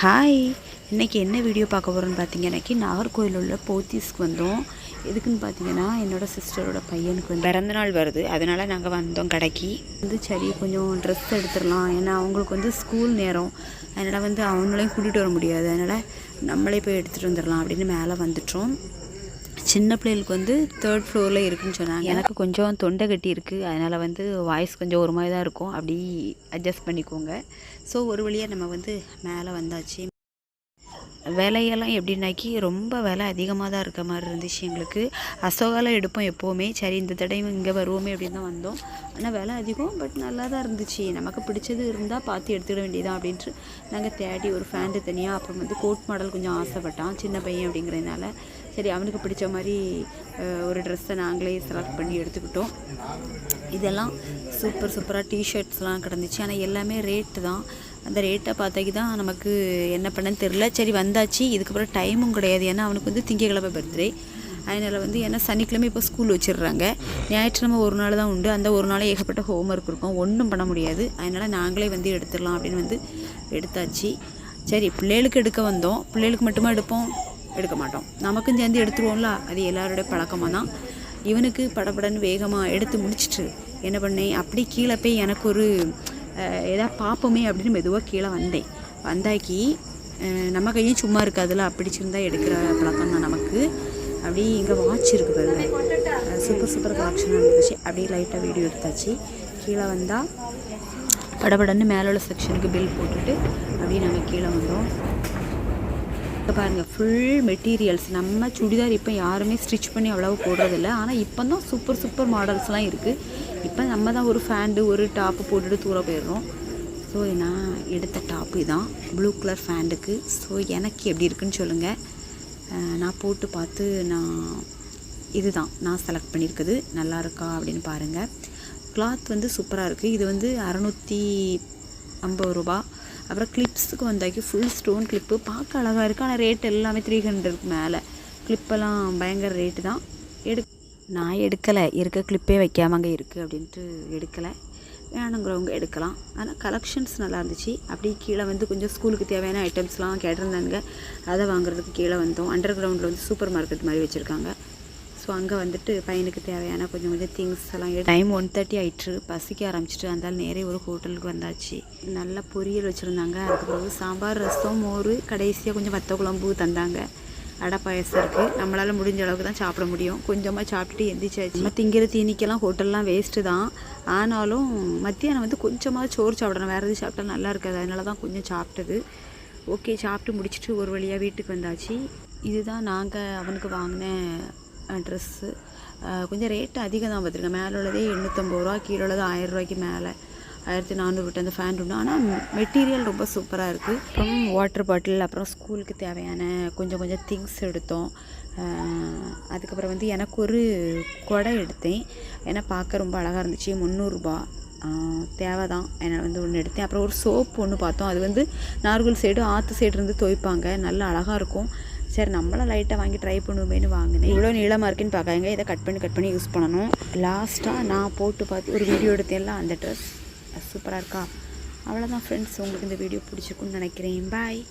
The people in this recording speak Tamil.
ஹாய் இன்றைக்கி என்ன வீடியோ பார்க்க போகிறோன்னு பார்த்தீங்கன்னாக்கி நாகர்கோயில் உள்ள போத்தீஸ்க்கு வந்தோம். எதுக்குன்னு பார்த்தீங்கன்னா என்னோடய சிஸ்டரோட பையனுக்கு வந்து பிறந்தநாள் வருது. அதனால் நாங்கள் வந்தோம் கடைக்கு. வந்து சரி கொஞ்சம் ட்ரெஸ் எடுத்துடலாம். ஏன்னா அவங்களுக்கு வந்து ஸ்கூல் நேரம். அதனால் வந்து அவங்களையும் கூட்டிகிட்டு வர முடியாது. அதனால் நம்மளே போய் எடுத்துகிட்டு வந்துடலாம் அப்படின்னு மேலே வந்துட்டோம். சின்ன பிள்ளைகளுக்கு வந்து தேர்ட் ஃப்ளோரில் இருக்குன்னு சொன்னாங்க. எனக்கு கொஞ்சம் தொண்டை கட்டி இருக்குது அதனால் வந்து வாய்ஸ் கொஞ்சம் ஒரு மாதிரி தான் இருக்கும். அப்படி அட்ஜஸ்ட் பண்ணிக்கோங்க. ஸோ ஒரு வழியாக நம்ம வந்து மேலே வந்தாச்சு. விலையெல்லாம் எப்படின்னாக்கி ரொம்ப விலை அதிகமாக தான் இருக்க மாதிரி இருந்துச்சு எங்களுக்கு. அசோகால எடுப்போம் எப்போவுமே. சரி இந்த தடையும் இங்கே வருவோமே அப்படின்னு தான் வந்தோம். ஆனால் விலை அதிகம் பட் நல்லா தான் இருந்துச்சு. நமக்கு பிடிச்சது இருந்தால் பார்த்து எடுத்துட வேண்டியதான் அப்படின்ட்டு நாங்கள் தேடி ஒரு ஃபேண்டு தனியாக அப்புறம் வந்து கோட் மாடல் கொஞ்சம் ஆசைப்பட்டான். சின்ன பையன் அப்படிங்கிறதுனால. சரி அவனுக்கு பிடிச்ச மாதிரி ஒரு ட்ரெஸ்ஸை நாங்களே செலக்ட் பண்ணி எடுத்துக்கிட்டோம். இதெல்லாம் சூப்பர் சூப்பராக டிஷர்ட்ஸ்லாம் கிடந்துச்சு. ஆனால் எல்லாமே ரேட்டு தான். அந்த ரேட்டை பார்த்தாக்கி தான் நமக்கு என்ன பண்ணன்னு தெரில சரி வந்தாச்சு. இதுக்கப்புறம் டைமும் கிடையாது. ஏன்னா அவனுக்கு வந்து திங்கக்கிழமை பர்த்டே அதனால் வந்து ஏன்னா சனிக்கிழமை இப்போ ஸ்கூல் வச்சிடுறாங்க. ஞாயிற்றுக்கிழமை ஒரு நாள் தான் உண்டு. அந்த ஒரு நாளே ஏகப்பட்ட ஹோம் ஒர்க் இருக்கும். ஒன்றும் பண்ண முடியாது. அதனால் நாங்களே வந்து எடுத்துடலாம் அப்படின்னு வந்து எடுத்தாச்சு. சரி பிள்ளைகளுக்கு எடுக்க வந்தோம். பிள்ளைகளுக்கு மட்டுமா எடுப்போம்? எடுக்க மாட்டோம் நமக்கும் சேர்ந்து எடுத்துருவோம்ல? அது எல்லாருடைய பழக்கமாக தான் இவனுக்கு படபடன்னு வேகமாக எடுத்து முடிச்சுட்டு என்ன பண்ணேன் அப்படி கீழே போய் எனக்கு ஒரு எதா பார்ப்போமே அப்படின்னு மெதுவாக கீழே வந்தேன். வந்தாக்கி நம்ம கையும் சும்மா இருக்காதுல்ல பிடிச்சிருந்தா எடுக்கிற பழக்கம் தான் நமக்கு. அப்படி இங்கே வாட்ச் இருக்குது பாருங்க. சூப்பர் சூப்பர் கலெக்ஷனாக இருந்துச்சு. அப்படியே லைட்டாக வீடியோ எடுத்தாச்சு. கீழே வந்தால் படபடன்னு மேலே உள்ள செக்ஷனுக்கு பில் போட்டுட்டு அப்படியே நாங்கள் கீழே வந்தோம். இப்போ பாருங்கள் ஃபுல் மெட்டீரியல்ஸ் நம்ம சுடிதார் இப்போ யாருமே ஸ்டிச் பண்ணி அவ்வளோவா போடுறதில்ல. ஆனால் இப்போ தான் சூப்பர் சூப்பர் மாடல்ஸ்லாம் இருக்குது இப்போ நம்ம தான் ஒரு ஃபேண்டு ஒரு டாப்பு போட்டுட்டு தூர போயிடுறோம். ஸோ நான் எடுத்த டாப்பு இதான். ப்ளூ கலர் ஃபேண்டுக்கு ஸோ எனக்கு எப்படி இருக்குன்னு சொல்லுங்கள் நான் போட்டு பார்த்து நான் இதுதான். நான் செலக்ட் பண்ணியிருக்குது. நல்லா இருக்கா அப்படின்னு பாருங்கள் கிளாத் வந்து சூப்பராக இருக்குது இது வந்து அறநூற்றி ஐம்பது ரூபா. அப்புறம் கிளிப்ஸுக்கு வந்தாக்கி ஃபுல் ஸ்டோன் கிளிப்பு பார்க்க அழகாக இருக்குது ஆனால் ரேட் எல்லாமே த்ரீ ஹண்ட்ரடுக்கு மேலே. கிளிப்பெல்லாம் பயங்கர ரேட்டு தான். எடு நான் எடுக்கலை. இருக்க கிளிப்பே வைக்காம அங்கே இருக்குது அப்படின்ட்டு எடுக்கலை. வேணுங்கிறவங்க எடுக்கலாம். ஆனால் கலெக்ஷன்ஸ் நல்லா இருந்துச்சு. அப்படியே கீழே வந்து கொஞ்சம் ஸ்கூலுக்கு தேவையான ஐட்டம்ஸ்லாம் கேட்டிருந்தாங்க அதை வாங்குறதுக்கு கீழே வந்தோம். அண்டர் கிரவுண்டில் வந்து சூப்பர் மார்க்கெட் மாதிரி வச்சுருக்காங்க. ஸோ அங்கே வந்துட்டு பையனுக்கு தேவையான கொஞ்சம் கொஞ்சம் திங்ஸ் எல்லாம் டைம் ஒன் தேர்ட்டி ஆயிட்டு பசிக்க ஆரம்பிச்சிட்டு அதனால நேரே ஒரு ஹோட்டலுக்கு வந்தாச்சு. நல்ல பொரியல் வச்சுருந்தாங்க. அதுக்கப்புறம் சாம்பார் ரசம் மோர் கடைசியாக கொஞ்சம் வத்த குழம்பு தந்தாங்க. அடை பாயசம் இருக்குது நம்மளால் முடிஞ்ச அளவுக்கு தான் சாப்பிட முடியும். கொஞ்சமாக சாப்பிட்டுட்டு எந்திரிச்சாச்சு. நம்ம திங்கிற தீனிக்கெல்லாம் ஹோட்டல்லாம் வேஸ்ட்டு தான். ஆனாலும் மத்தியானம் வந்து கொஞ்சமாக சோறு சாப்பிடணும். வேறு எதுவும் சாப்பிட்டா நல்லா இருக்காது. அதனால தான் கொஞ்சம் சாப்பிட்டது. ஓகே சாப்பிட்டு முடிச்சுட்டு ஒரு வழியாக வீட்டுக்கு வந்தாச்சு. இதுதான் நாங்கள் அவனுக்கு வாங்கின ட்ரெஸ்ஸு கொஞ்சம் ரேட்டு அதிகம் தான் பார்த்துருக்கேன். மேலே உள்ளதே எண்ணூற்றம்பது ரூபா கீழே உள்ளது ஆயிரம் ரூபாய்க்கு மேலே. ஆயிரத்தி நானூறு விட்டு அந்த ஃபேன் உண்டு. ஆனால் மெட்டீரியல் ரொம்ப சூப்பராக இருக்குது அப்புறம் வாட்டர் பாட்டில் அப்புறம் ஸ்கூலுக்கு தேவையான கொஞ்சம் கொஞ்சம் திங்ஸ் எடுத்தோம். அதுக்கப்புறம் வந்து எனக்கு ஒரு குடை எடுத்தேன். ஏன்னா பார்க்க ரொம்ப அழகாக இருந்துச்சு. முந்நூறுரூபா தேவை தான். என்னால் வந்து ஒன்று எடுத்தேன். அப்புறம் ஒரு சோப்பு ஒன்று பார்த்தோம். அது வந்து நார்கோல் சைடு ஆற்று சைடு இருந்து துவைப்பாங்க. நல்லா அழகாக இருக்கும். சரி நம்மளும் லைட்டாக வாங்கி ட்ரை பண்ணுவோமேனு வாங்கினேன். இவ்வளோ நீளமாக இருக்குன்னு பார்க்காங்க இதை கட் பண்ணி கட் பண்ணி யூஸ் பண்ணணும். லாஸ்ட்டாக நான் போட்டு பார்த்து ஒரு வீடியோ எடுத்தேன்ல அந்த ட்ரெஸ் சூப்பராக இருக்கா? அவ்வளோதான் ஃப்ரெண்ட்ஸ் உங்களுக்கு இந்த வீடியோ பிடிச்சிருக்குன்னு நினைக்கிறேன். பாய்